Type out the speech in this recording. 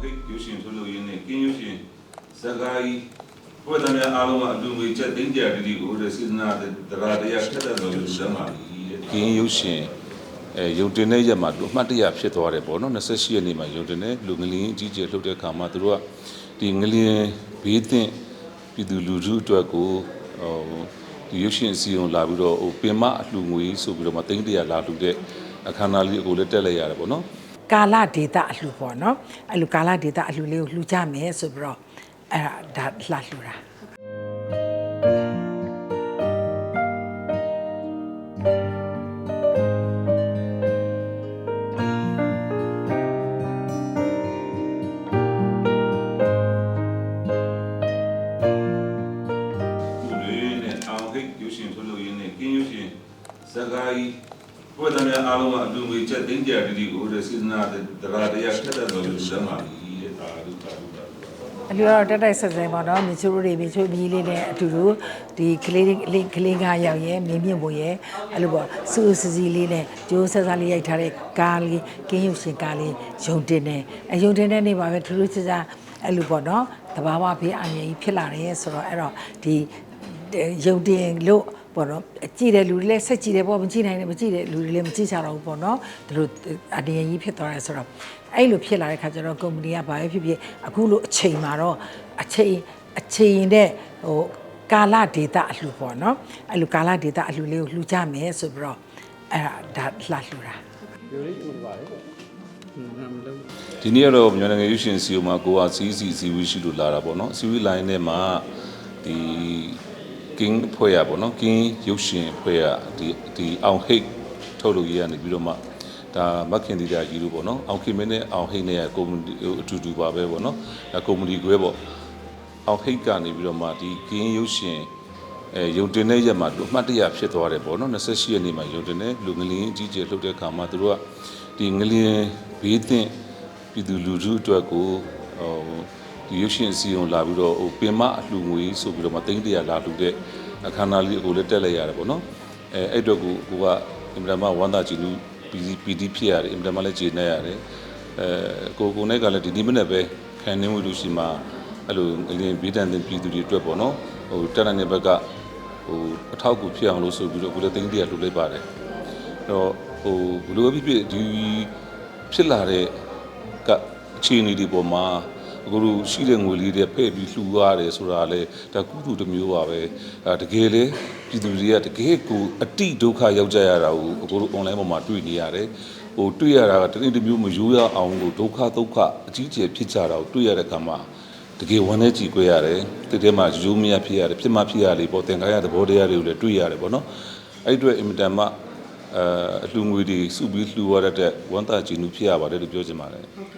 ဟိတ်ရုပ်ရှင်ထုတ်လို့ရင်းနဲ့ကင်းရုပ်ရှင်ဇာကာကြီးဘုရားများအားလုံးကအလူငွေချက်သိန်းကြတတိကိုတဲ့စေတနာတရားတရားထက်တဲ့တော်လူစမ်းပါပြီတဲ့ကင်းရုပ်ရှင်အဲယုံတင်တဲ့ရက်မှာသူအမှတ်တရဖြစ်သွားတယ်ပေါ့နော်28ရက်နေ့မှာယုံတင်တဲ့လူငလင်းအကြီးကျယ်လှုပ်တဲ့အခါမှာသူတို့ကဒီငလင်းဘေးသင့်ပြည်သူလူထုအတွက်ကိုဟိုဒီရုပ်ရှင်အစီအုံလာပြီးတော့ဟိုပင်မအလှငွေဆိုပြီးတော့မှသိန်းတရာလာလှူတဲ့အခမ်းအနားလေးကိုလည်းတက်လိုက်ရတယ်ပေါ့နော် ကာလဒေတာအလှပေါ့နော်အဲ့လိုကာလဒေတာအလှလေးကိုလှူကြမယ်ဆိုပြီးတော့အဲ့ဒါဒါလှလှူတာလူတွေနဲ့အောင်ဟိတ်ရုပ်ရှင်ထုတ်လို့ရင်းနဲ့ကင်းရုပ်ရှင်ဇာကာကြီး ဘုရားများအားလုံးကအလူငွေချက်သိန်းကြတတိကိုတဲ့စေတနာတရားတရားထက်တဲ့တော်လူစမ်းပါပြီတဲ့ဒါလူတာလူတာအလူကတော့တက်တိုက်ဆက်ဆက်ပေါ့နော်မြေချိုးတွေမြေချိုးမြီးလေးနဲ့အတူတူဒီကလေးလေးကလေးကားရောက်ရဲမြင်းမြင့်ပုံရဲအဲ့လိုပေါ့စူစစီလေးနဲ့ဂျိုးဆက်ဆက်လေးရိုက်ထားတဲ့ကားလေးကင်းရုပ်ရှင်ကားလေးယုံတင်တယ်အယုံတင်တဲ့နေ့မှာပဲထူးထူးခြားခြားအဲ့လိုပေါ့နော်တဘာဝဖေးအမြင်ကြီးဖြစ်လာတယ်ဆိုတော့အဲ့တော့ဒီယုံတင်လို့ ပေါ့နော်ကြည့်တဲ့လူတွေလည်းဆက်ကြည့်တယ်ပေါ့မကြည့်နိုင်တယ်မကြည့်တဲ့လူတွေလည်းမကြည့်ကြတော့ဘူးပေါ့နော်ဒီလိုအတရကြီးဖြစ်သွားတယ်ဆိုတော့အဲ့လိုဖြစ်လာတဲ့ခါကျတော့ကုမ္ပဏီကဘာပဲဖြစ်ဖြစ်အခုလိုအချိန်မှာတော့အချိန်အချိန်တဲ့ဟိုကာလဒေတာအလှပေါ့နော်အဲ့လိုကာလဒေတာအလှလေးကိုလှူကြမယ်ဆိုပြီးတော့အဲ့ဒါဒါလှလှူတာဒီနေ့ကတော့မြန်မာနိုင်ငံရုပ်ရှင်စီအိုမှာကိုကစီးစီစီဝီရှိလို့လာတာပေါ့နော်စီဝီလိုင်းထဲမှာဒီ king ဖွဲ့ရပေါ့နော် king ရုပ်ရှင်ဖွဲ့ရဒီဒီအောင်ဟိတ်ထုတ်လို့ရရနေပြီးတော့မှဒါမခင်တီတာကြီးလို့ပေါ့နော်အောင်ခင်မင်းနဲ့အောင်ဟိတ်နဲ့ကုမ္ပဏီအတူတူပါပဲပေါ့နော်ဒါကုမ္ပဏီကွဲပေါ့အောင်ဟိတ်ကနေပြီးတော့မှဒီ king ရုပ်ရှင်အဲယုံတင်တဲ့ရက်မှာသူအမှတ်တရဖြစ်သွားတယ်ပေါ့နော်28ရက်နေ့မှာယုံတင်တဲ့လူငလင်းအကြီးကျယ်လှုပ်တဲ့အခါမှာသူတို့ကဒီငလင်းဘေးသင့်ပြည်သူလူထုအတွက်ကိုဟို ဒီရုပ်ရှင်အစီအုံလာပြီးတော့ဟိုပင်မအလှငွေဆိုပြီးတော့မှသိန်းတရာလာလှူတဲ့အခမ်းအနားလေးကိုလည်းတက်လိုက်ရတယ်ပေါ့နော်အဲအဲ့အတွက်ကိုကိုကအင်မတန်မှဝမ်းသာကြည်နူးပီပီတီဖြစ်ရတယ်အင်မတန်မှလည်းကျေနပ်ရတယ်အဲကိုကိုနဲ့ကလည်းဒီဒီမနေ့ပဲခံနေမှုလို့ရှိမှအဲ့လိုငလင်းဘေးတန်တဲ့ပြည်သူတွေအတွက်ပေါ့နော်ဟိုတက်နိုင်တဲ့ဘက်ကဟိုအထောက်အကူဖြစ်အောင်လို့ဆိုပြီးတော့ကိုလည်းသိန်းတရာလှူလိုက်ပါတယ်အဲ့တော့ဟိုဘယ်လိုပဲဖြစ်ဖြစ်ဒီဖြစ်လာတဲ့ကအခြေအနေတွေပေါ်မှာ အခုလိုရှိတဲ့ငွေလေးတွေဖဲ့ပြီးလှူရတယ်ဆိုတာလေဒါကုသိုလ်တစ်မျိုးပါပဲအဲတကယ်လေပြည်သူတွေကတကယ်ကိုအတိဒုက္ခရောက်ကြရတာကိုအခုလို online ပေါ်မှာတွေ့နေရတယ်ဟိုတွေ့ရတာကတနေ့တစ်မျိုးမရိုးရအောင်ကိုဒုက္ခဒုက္ခအကြီးအကျယ်ဖြစ်ကြတာကိုတွေ့ရတဲ့အခါမှာတကယ်ဝမ်းနဲ့ကြည်ကြွရတယ်တိတ်ထဲမှာရိုးမရဖြစ်ရတယ်ဖြစ်မှဖြစ်ရလေပေါ့သင်္ကာရသဘောတရားတွေကိုလည်းတွေ့ရတယ်ပေါ့နော်အဲ့ဒီအတွက်အင်မတန်မှအဲအလှငွေတွေစုပြီးလှူရတဲ့ဝမ်းသာကြည်နူးဖြစ်ရပါတယ်လို့ပြောချင်ပါတယ်ဟုတ်ကဲ့